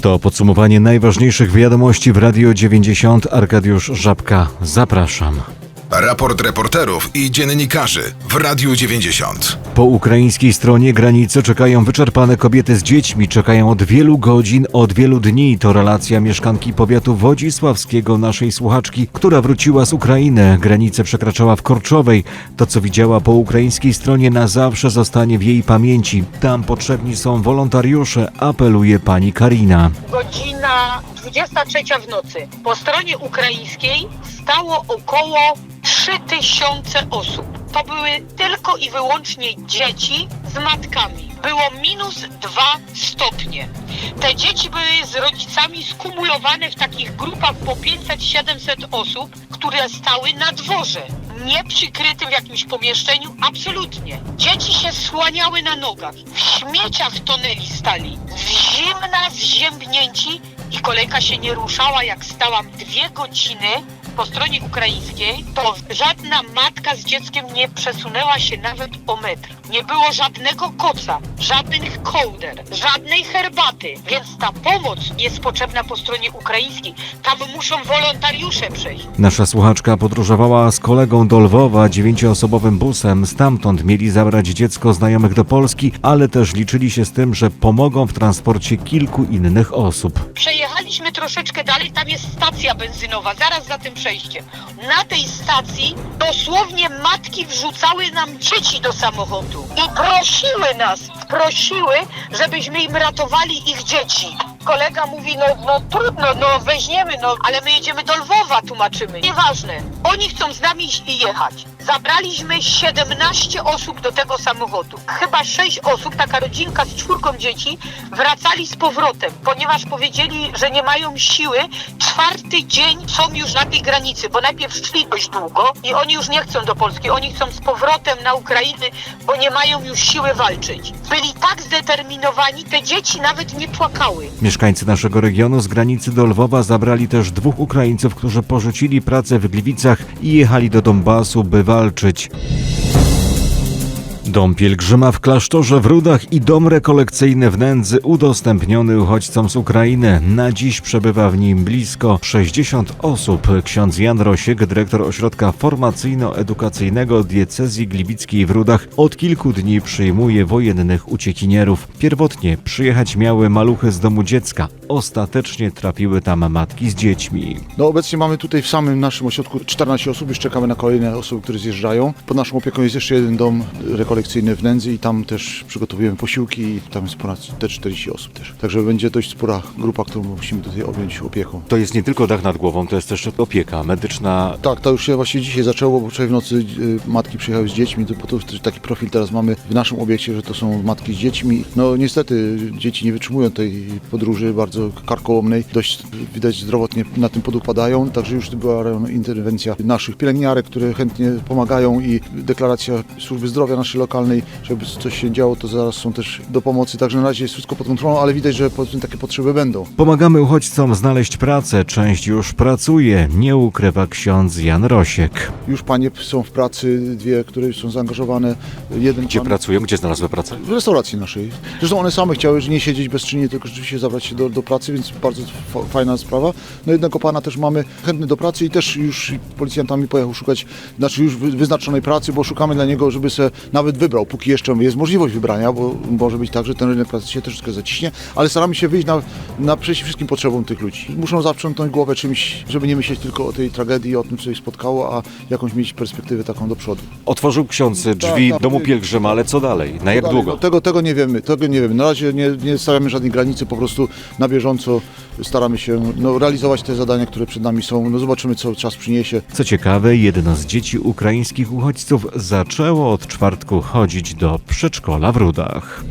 To podsumowanie najważniejszych wiadomości w Radio 90. Arkadiusz Żabka. Zapraszam. Raport reporterów i dziennikarzy w Radiu 90. Po ukraińskiej stronie granicy czekają wyczerpane kobiety z dziećmi. Czekają od wielu godzin, od wielu dni. To relacja mieszkanki powiatu wodzisławskiego naszej słuchaczki, która wróciła z Ukrainy. Granicę przekraczała w Korczowej. To, co widziała po ukraińskiej stronie, na zawsze zostanie w jej pamięci. Tam potrzebni są wolontariusze, apeluje pani Karina. godzina 23 w nocy. Po stronie ukraińskiej stało około 3000 osób. To były tylko i wyłącznie dzieci z matkami. Było minus 2 stopnie. Te dzieci były z rodzicami skumulowane w takich grupach po 500-700 osób, które stały na dworze. Nie przykrytym w jakimś pomieszczeniu, absolutnie. Dzieci się słaniały na nogach. W śmieciach tonęli stali. Zimna, zziębnięci i kolejka się nie ruszała. Jak stałam dwie godziny po stronie ukraińskiej, to żadna matka z dzieckiem nie przesunęła się nawet o metr. Nie było żadnego koca, żadnych kołder, żadnej herbaty, więc ta pomoc jest potrzebna po stronie ukraińskiej. Tam muszą wolontariusze przejść. Nasza słuchaczka podróżowała z kolegą do Lwowa dziewięcioosobowym busem. Stamtąd mieli zabrać dziecko znajomych do Polski, ale też liczyli się z tym, że pomogą w transporcie kilku innych osób. Przejechaliśmy troszeczkę dalej, tam jest stacja benzynowa, zaraz za tym przejściem. Na tej stacji dosłownie matki wrzucały nam dzieci do samochodu i prosiły nas, prosiły, żebyśmy im ratowali ich dzieci. Kolega mówi, no, no trudno, no weźmiemy, no, ale my jedziemy do Lwowa, tłumaczymy. Nieważne, oni chcą z nami iść i jechać. Zabraliśmy 17 osób do tego samochodu. Chyba 6 osób, taka rodzinka z czwórką dzieci, wracali z powrotem, ponieważ powiedzieli, że nie mają siły. Czwarty dzień są już na tej granicy, bo najpierw szli dość długo i oni już nie chcą do Polski. Oni chcą z powrotem na Ukrainę, bo nie mają już siły walczyć. Byli tak zdeterminowani, te dzieci nawet nie płakały. Mieszkańcy naszego regionu z granicy do Lwowa zabrali też dwóch Ukraińców, którzy porzucili pracę w Gliwicach i jechali do Donbasu, by walczyć walczyć. Dom pielgrzyma w klasztorze w Rudach i dom rekolekcyjny w Nędzy udostępniony uchodźcom z Ukrainy. Na dziś przebywa w nim blisko 60 osób. Ksiądz Jan Rosiek, dyrektor ośrodka formacyjno-edukacyjnego diecezji gliwickiej w Rudach, od kilku dni przyjmuje wojennych uciekinierów. Pierwotnie przyjechać miały maluchy z domu dziecka. Ostatecznie trafiły tam matki z dziećmi. No obecnie mamy tutaj w samym naszym ośrodku 14 osób, już czekamy na kolejne osoby, które zjeżdżają. Pod naszą opieką jest jeszcze jeden dom rekolekcyjny w Nędzy i tam też przygotowujemy posiłki i tam jest ponad te 40 osób też. Także będzie dość spora grupa, którą musimy tutaj objąć opieką. To jest nie tylko dach nad głową, to jest też opieka medyczna. Tak, to już się właśnie dzisiaj zaczęło, bo wczoraj w nocy y, matki przyjechały z dziećmi, to, to taki profil teraz mamy w naszym obiekcie, że to są matki z dziećmi. No niestety dzieci nie wytrzymują tej podróży bardzo karkołomnej, dość widać zdrowotnie na tym podukładają, także już była interwencja naszych pielęgniarek, które chętnie pomagają i deklaracja służby zdrowia naszej lokalnej, żeby coś się działo, to zaraz są też do pomocy, także na razie jest wszystko pod kontrolą, ale widać, że powiedzmy takie potrzeby będą. Pomagamy uchodźcom znaleźć pracę, część już pracuje, nie ukrywa ksiądz Jan Rosiek. Już panie są w pracy, dwie, które już są zaangażowane. Jeden Gdzie pan- pracują? Gdzie znalazły pracę? W restauracji naszej. Zresztą one same chciały nie siedzieć bezczynnie, tylko rzeczywiście zabrać się do, do pracy, więc bardzo fa- fajna sprawa. No jednego pana też mamy chętny do pracy i też już policjantami pojechał szukać, znaczy już wy- wyznaczonej pracy, bo szukamy dla niego, żeby se nawet wybrał, póki jeszcze jest możliwość wybrania, bo może być tak, że ten rynek pracy się troszeczkę zaciśnie, ale staramy się wyjść na, na przejście wszystkim potrzebom tych ludzi. Muszą zaprzątnąć głowę czymś, żeby nie myśleć tylko o tej tragedii, o tym, co ich spotkało, a jakąś mieć perspektywę taką do przodu. Otworzył ksiądz drzwi tak, domu tak. pielgrzyma, ale co dalej? Na jak Dalej, długo? no, Tego, tego nie wiemy, tego nie wiemy. Na razie nie, nie stawiamy żadnej granicy, po prostu na bieżąco staramy się no, realizować te zadania, które przed nami są. No, zobaczymy, co czas przyniesie. Co ciekawe, jedno z dzieci ukraińskich uchodźców zaczęło od czwartku chodzić do przedszkola w Rudach.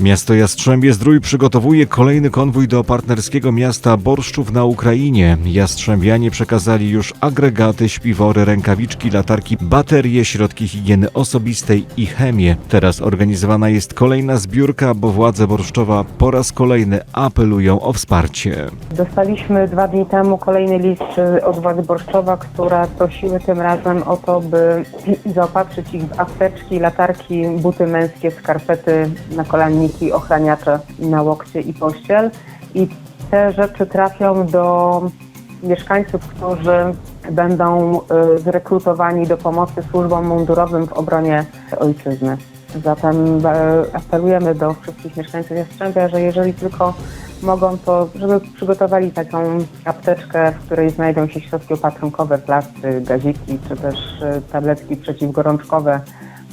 Miasto Jastrzębie Zdrój przygotowuje kolejny konwój do partnerskiego miasta Borszczów na Ukrainie. Jastrzębianie przekazali już agregaty, śpiwory, rękawiczki, latarki, baterie, środki higieny osobistej i chemię. Teraz organizowana jest kolejna zbiórka, bo władze Borszczowa po raz kolejny apelują o wsparcie. Dostaliśmy dwa dni temu kolejny list od władzy Borszczowa, które prosiły tym razem o to, by zaopatrzyć ich w apteczki, latarki, buty męskie, skarpety, nakolanniki ochraniacze na łokcie i pościel. I te rzeczy trafią do mieszkańców, którzy będą y, zrekrutowani do pomocy służbom mundurowym w obronie ojczyzny. Zatem e, apelujemy do wszystkich mieszkańców Jastrzębia, że jeżeli tylko mogą, to żeby przygotowali taką apteczkę, w której znajdą się środki opatrunkowe, plastry, gaziki, czy też e, tabletki przeciwgorączkowe,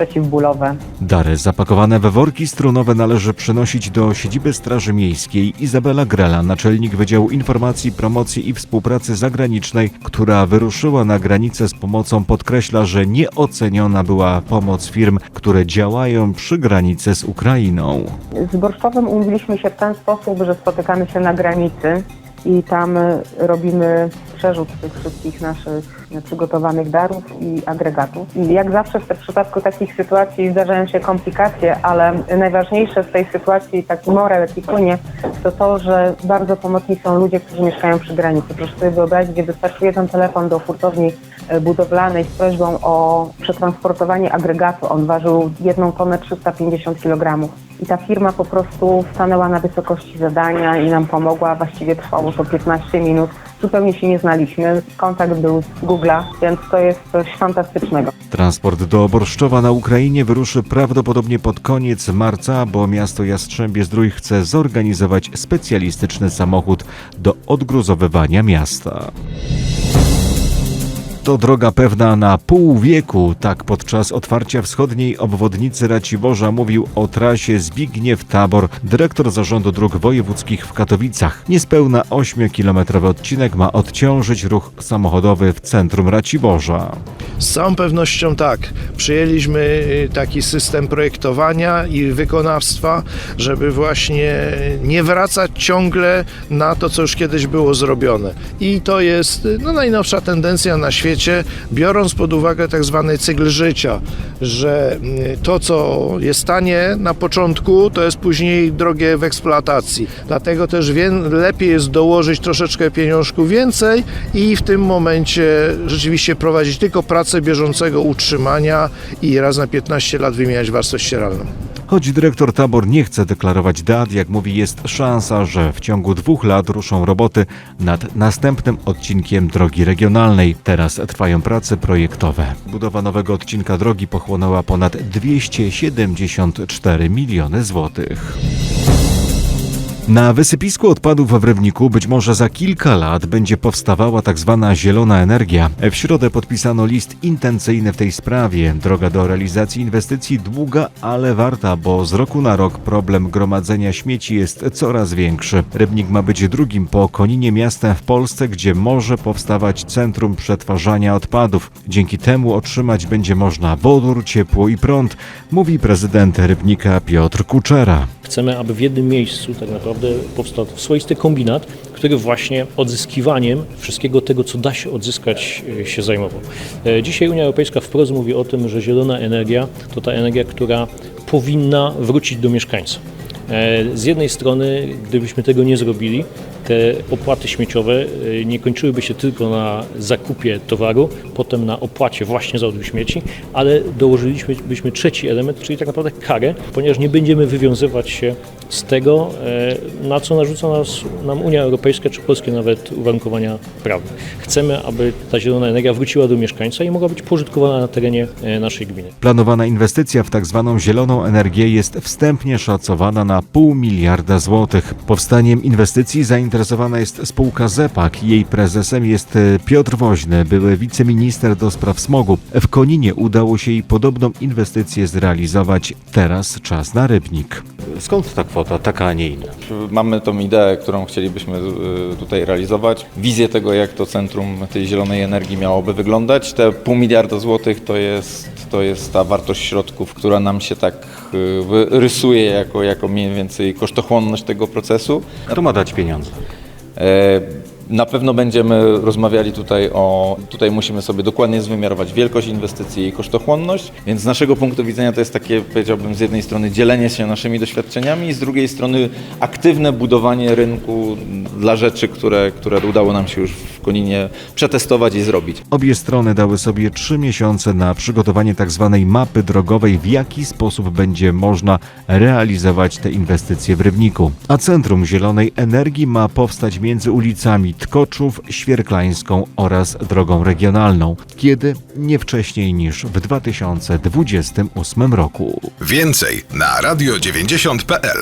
przeciwbólowe. Dary zapakowane we worki strunowe należy przynosić do siedziby Straży Miejskiej. Izabela Grela, naczelnik Wydziału Informacji, Promocji i Współpracy Zagranicznej, która wyruszyła na granicę z pomocą, podkreśla, że nieoceniona była pomoc firm, które działają przy granicy z Ukrainą. Z Borszczowem umówiliśmy się w ten sposób, że spotykamy się na granicy i tam robimy przerzut tych wszystkich naszych przygotowanych darów i agregatów. Jak zawsze w przypadku takich sytuacji zdarzają się komplikacje, ale najważniejsze w tej sytuacji, taki morel, płynie, to to, że bardzo pomocni są ludzie, którzy mieszkają przy granicy. Proszę sobie wyobrazić, gdzie wystarczy jeden telefon do hurtowni y, budowlanej z prośbą o przetransportowanie agregatu. On ważył 1 tonę 350 kg. I ta firma po prostu stanęła na wysokości zadania i nam pomogła. Właściwie trwało to 15 minut. Zupełnie się nie znaliśmy. Kontakt był z Google'a, więc to jest coś fantastycznego. Transport do Borszczowa na Ukrainie wyruszy prawdopodobnie pod koniec marca, bo miasto Jastrzębie Zdrój chce zorganizować specjalistyczny samochód do odgruzowywania miasta. To droga pewna na pół wieku. Tak podczas otwarcia wschodniej obwodnicy Raciborza mówił o trasie Zbigniew-Tabor, dyrektor Zarządu Dróg Wojewódzkich w Katowicach. Niespełna 8-kilometrowy odcinek ma odciążyć ruch samochodowy w centrum Raciborza. Z całą pewnością tak. Przyjęliśmy y, taki system projektowania i wykonawstwa, żeby właśnie nie wracać ciągle na to, co już kiedyś było zrobione. I to jest y, no, najnowsza tendencja na świecie, biorąc pod uwagę tak zwany cykl życia, że y, to, co jest tanie na początku, to jest później drogie w eksploatacji. Dlatego też wie, lepiej jest dołożyć troszeczkę pieniążków więcej i w tym momencie rzeczywiście prowadzić tylko pracę bieżącego utrzymania i raz na 15 lat wymieniać warstwę ścieralną. Choć dyrektor Tabor nie chce deklarować dat, jak mówi, jest szansa, że w ciągu dwóch lat ruszą roboty nad następnym odcinkiem drogi regionalnej. Teraz trwają prace projektowe. Budowa nowego odcinka drogi pochłonęła ponad 274 miliony złotych. Na wysypisku odpadów w Rybniku być może za kilka lat będzie powstawała tak zwana zielona energia. W środę podpisano list intencyjny w tej sprawie. Droga do realizacji inwestycji długa, ale warta, bo z roku na rok problem gromadzenia śmieci jest coraz większy. Rybnik ma być drugim po Koninie miastem w Polsce, gdzie może powstawać centrum przetwarzania odpadów. Dzięki temu otrzymać będzie można wodór, ciepło i prąd, mówi prezydent Rybnika Piotr Kuczera. Chcemy, aby w jednym miejscu tak naprawdę powstał swoisty kombinat, który właśnie odzyskiwaniem wszystkiego tego, co da się odzyskać, e, się zajmował. E, Dzisiaj Unia Europejska wprost mówi o tym, że zielona energia to ta energia, która powinna wrócić do mieszkańca. E, Z jednej strony, gdybyśmy tego nie zrobili, te opłaty śmieciowe e, nie kończyłyby się tylko na zakupie towaru, potem na opłacie właśnie za odwóz śmieci, ale dołożyliśmy byśmy trzeci element, czyli tak naprawdę karę, ponieważ nie będziemy wywiązywać się z tego, e, na co narzuca nas, nam Unia Europejska czy polskie nawet uwarunkowania prawne. Chcemy, aby ta zielona energia wróciła do mieszkańca i mogła być pożytkowana na terenie e, naszej gminy. Planowana inwestycja w tak zwaną zieloną energię jest wstępnie szacowana na pół miliarda złotych. Powstaniem inwestycji zainteresowana jest spółka ZEPAK. Jej prezesem jest e, Piotr Woźny, były wiceminister do spraw smogu. W Koninie udało się jej podobną inwestycję zrealizować. Teraz czas na Rybnik. Skąd ta kwota, taka, a nie inna? Mamy tą ideę, którą chcielibyśmy y, tutaj realizować. Wizję tego, jak to centrum tej zielonej energii miałoby wyglądać. Te pół miliarda złotych to jest, to jest ta wartość środków, która nam się tak y, rysuje jako, jako mniej więcej kosztochłonność tego procesu. Kto ma dać pieniądze? E, Na pewno będziemy rozmawiali tutaj o, tutaj musimy sobie dokładnie zwymiarować wielkość inwestycji i kosztochłonność, więc z naszego punktu widzenia to jest takie, powiedziałbym, z jednej strony dzielenie się naszymi doświadczeniami, z drugiej strony aktywne budowanie rynku dla rzeczy, które, które udało nam się już w Koninie przetestować i zrobić. Obie strony dały sobie trzy miesiące na przygotowanie tzw. mapy drogowej, w jaki sposób będzie można realizować te inwestycje w Rybniku. A Centrum Zielonej Energii ma powstać między ulicami Tkoczów, Świerklańską oraz drogą regionalną. Kiedy? Nie wcześniej niż w 2028 roku. Więcej na radio90.pl.